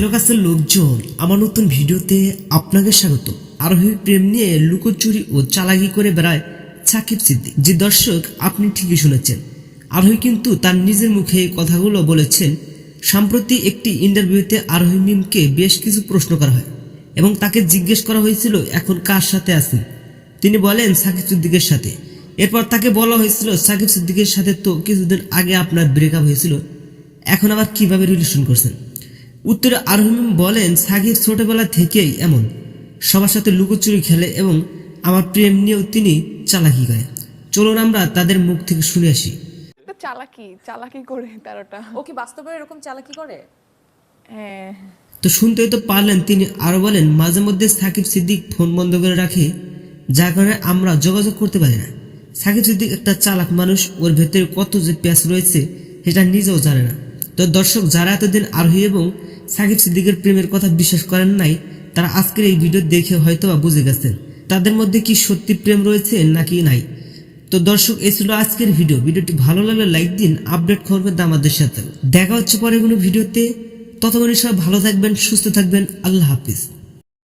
Hello কাছের লোকজন। আমার নতুন ভিডিওতে আপনাকে স্বাগত। আরোহীর প্রেম নিয়ে লুকোচুরি ও চালাকি করে বেড়ায় সাকিব সিদ্দিক। যে দর্শক, আপনি ঠিকই শুনেছেন। আরোহী কিন্তু তার নিজের মুখে এই কথাগুলো বলেছেন, সম্প্রতি একটি ইন্টারভিউতে আরোহী মিমকে বেশ কিছু প্রশ্ন করা হয় এবং তাকে জিজ্ঞেস করা হয়েছিল, এখন কার সাথে আছেন তিনি বলেন, সাকিব সিদ্দিকের সাথে। এরপর তাকে বলা হয়েছিল, সাকিব সিদ্দিকের সাথে তো কিছুদিন আগে আপনার ব্রেকআপ হয়েছিল। এখন আবার কীভাবে রিলেশন করছেন? উত্তরে আরহমিম বলেন সাকিব ছোটবেলা থেকেই এমন। সবার সাথে লুকোচুরি খেলে এবং আমার প্রেম নিয়েও তিনি চালাকি গায়। চলুন আমরা তাদের মুখ থেকে শুনে আসি। চালাকি চালাকি করে তেরোটা। ও কি বাস্তবে এরকম চালাকি করে? হ্যাঁ। তো শুনতেই তো পারলেন তিনি আরও বলেন মাঝে মধ্যে সাকিব সিদ্দিক ফোন বন্ধ করে রাখে যার কারণে আমরা যোগাযোগ করতে পারি না। সাকিব সিদ্দিক একটা চালাক মানুষ ওর ভেতরে কত যে প্যাস রয়েছে সেটা নিজেও জানে না। তো দর্শক যারা এতদিন আরোহী এবং সাকিব সিদ্দিকের প্রেমের কথা বিশ্বাস করেন নাই, তারা আজকের এই ভিডিও দেখে হয়তো বা বুঝে গেছেন। তাদের মধ্যে কি সত্যি প্রেম রয়েছে নাকি নাই? তো দর্শক, এই ছিল আজকের ভিডিও। ভিডিওটি ভালো লাগলে লাইক দিন, আপডেট করবেন আমাদের সাথে। দেখা হচ্ছে পরে কোনো ভিডিওতে। ততক্ষণ সবাই ভালো থাকবেন, সুস্থ থাকবেন। আল্লাহ হাফিজ।